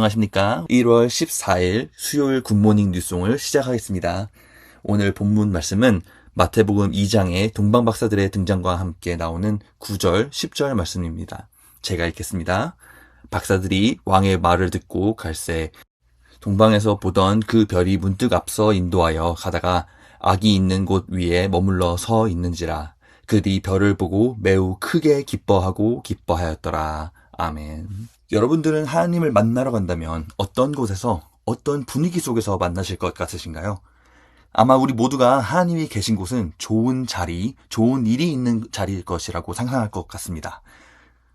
안녕하십니까. 1월 14일 수요일 굿모닝 뉴송을 시작하겠습니다. 오늘 본문 말씀은 마태복음 2장의 동방박사들의 등장과 함께 나오는 9절, 10절 말씀입니다. 제가 읽겠습니다. 박사들이 왕의 말을 듣고 갈새 동방에서 보던 그 별이 문득 앞서 인도하여 가다가 악이 있는 곳 위에 머물러 서 있는지라 그들이 별을 보고 매우 크게 기뻐하고 기뻐하였더라. 아멘. 여러분들은 하나님을 만나러 간다면 어떤 곳에서 어떤 분위기 속에서 만나실 것 같으신가요? 아마 우리 모두가 하나님이 계신 곳은 좋은 자리, 좋은 일이 있는 자리일 것이라고 상상할 것 같습니다.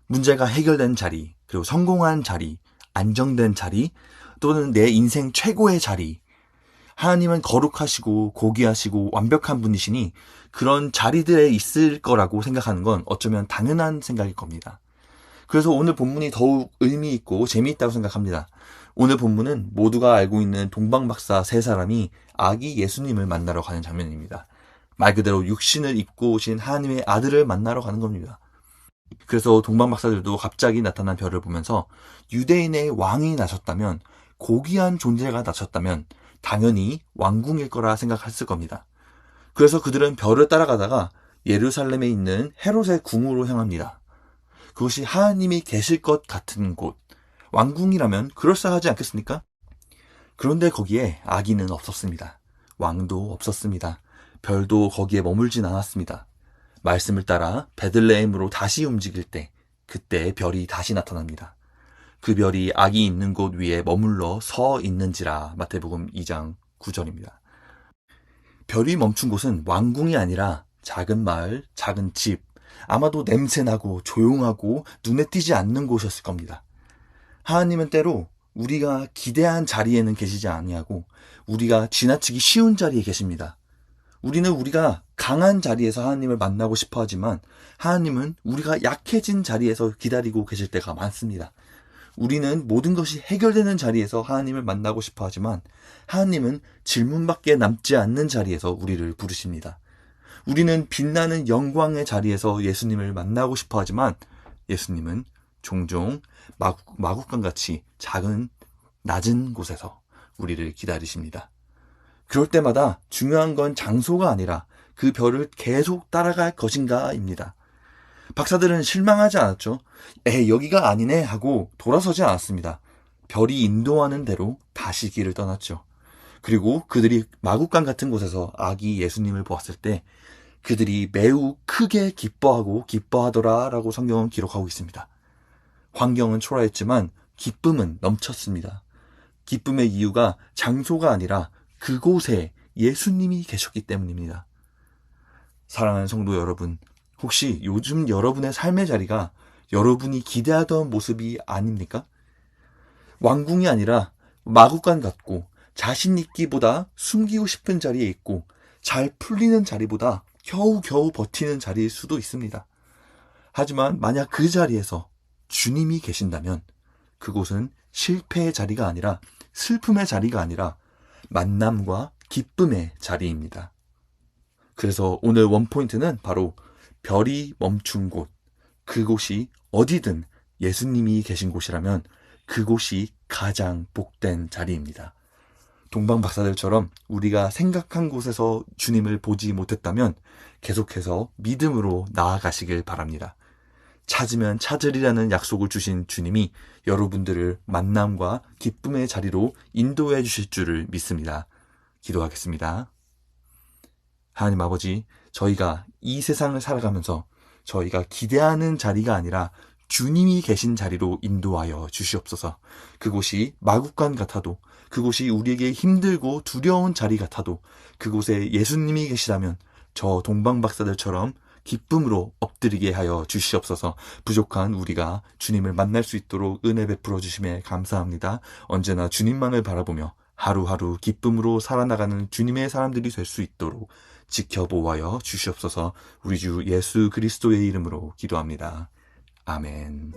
문제가 해결된 자리, 그리고 성공한 자리, 안정된 자리, 또는 내 인생 최고의 자리. 하나님은 거룩하시고 고귀하시고 완벽한 분이시니 그런 자리들에 있을 거라고 생각하는 건 어쩌면 당연한 생각일 겁니다. 그래서 오늘 본문이 더욱 의미 있고 재미있다고 생각합니다. 오늘 본문은 모두가 알고 있는 동방박사 세 사람이 아기 예수님을 만나러 가는 장면입니다. 말 그대로 육신을 입고 오신 하나님의 아들을 만나러 가는 겁니다. 그래서 동방박사들도 갑자기 나타난 별을 보면서 유대인의 왕이 나셨다면 고귀한 존재가 나셨다면 당연히 왕궁일 거라 생각했을 겁니다. 그래서 그들은 별을 따라가다가 예루살렘에 있는 헤롯의 궁으로 향합니다. 그것이 하나님이 계실 것 같은 곳, 왕궁이라면 그럴싸하지 않겠습니까? 그런데 거기에 아기는 없었습니다. 왕도 없었습니다. 별도 거기에 머물진 않았습니다. 말씀을 따라 베들레헴으로 다시 움직일 때 그때 별이 다시 나타납니다. 그 별이 아기 있는 곳 위에 머물러 서 있는지라 마태복음 2장 9절입니다. 별이 멈춘 곳은 왕궁이 아니라 작은 마을, 작은 집, 아마도 냄새나고 조용하고 눈에 띄지 않는 곳이었을 겁니다. 하나님은 때로 우리가 기대한 자리에는 계시지 아니하고 우리가 지나치기 쉬운 자리에 계십니다. 우리는 우리가 강한 자리에서 하나님을 만나고 싶어 하지만 하나님은 우리가 약해진 자리에서 기다리고 계실 때가 많습니다. 우리는 모든 것이 해결되는 자리에서 하나님을 만나고 싶어 하지만 하나님은 질문밖에 남지 않는 자리에서 우리를 부르십니다. 우리는 빛나는 영광의 자리에서 예수님을 만나고 싶어 하지만 예수님은 종종 마국, 마국 간 같이 작은 낮은 곳에서 우리를 기다리십니다. 그럴 때마다 중요한 건 장소가 아니라 그 별을 계속 따라갈 것인가입니다. 박사들은 실망하지 않았죠. 에, 여기가 아니네 하고 돌아서지 않았습니다. 별이 인도하는 대로 다시 길을 떠났죠. 그리고 그들이 마국간 같은 곳에서 아기 예수님을 보았을 때 그들이 매우 크게 기뻐하고 기뻐하더라 라고 성경은 기록하고 있습니다. 환경은 초라했지만 기쁨은 넘쳤습니다. 기쁨의 이유가 장소가 아니라 그곳에 예수님이 계셨기 때문입니다. 사랑하는 성도 여러분, 혹시 요즘 여러분의 삶의 자리가 여러분이 기대하던 모습이 아닙니까? 왕궁이 아니라 마국간 같고 자신 있기보다 숨기고 싶은 자리에 있고 잘 풀리는 자리보다 겨우겨우 버티는 자리일 수도 있습니다. 하지만 만약 그 자리에서 주님이 계신다면 그곳은 실패의 자리가 아니라 슬픔의 자리가 아니라 만남과 기쁨의 자리입니다. 그래서 오늘 원포인트는 바로 별이 멈춘 곳, 그곳이 어디든 예수님이 계신 곳이라면 그곳이 가장 복된 자리입니다. 동방 박사들처럼 우리가 생각한 곳에서 주님을 보지 못했다면 계속해서 믿음으로 나아가시길 바랍니다. 찾으면 찾으리라는 약속을 주신 주님이 여러분들을 만남과 기쁨의 자리로 인도해 주실 줄을 믿습니다. 기도하겠습니다. 하나님 아버지, 저희가 이 세상을 살아가면서 저희가 기대하는 자리가 아니라 주님이 계신 자리로 인도하여 주시옵소서. 그곳이 마국간 같아도, 그곳이 우리에게 힘들고 두려운 자리 같아도, 그곳에 예수님이 계시다면 저 동방박사들처럼 기쁨으로 엎드리게 하여 주시옵소서 부족한 우리가 주님을 만날 수 있도록 은혜 베풀어 주심에 감사합니다. 언제나 주님만을 바라보며 하루하루 기쁨으로 살아나가는 주님의 사람들이 될 수 있도록 지켜보아여 주시옵소서 우리 주 예수 그리스도의 이름으로 기도합니다. 아멘.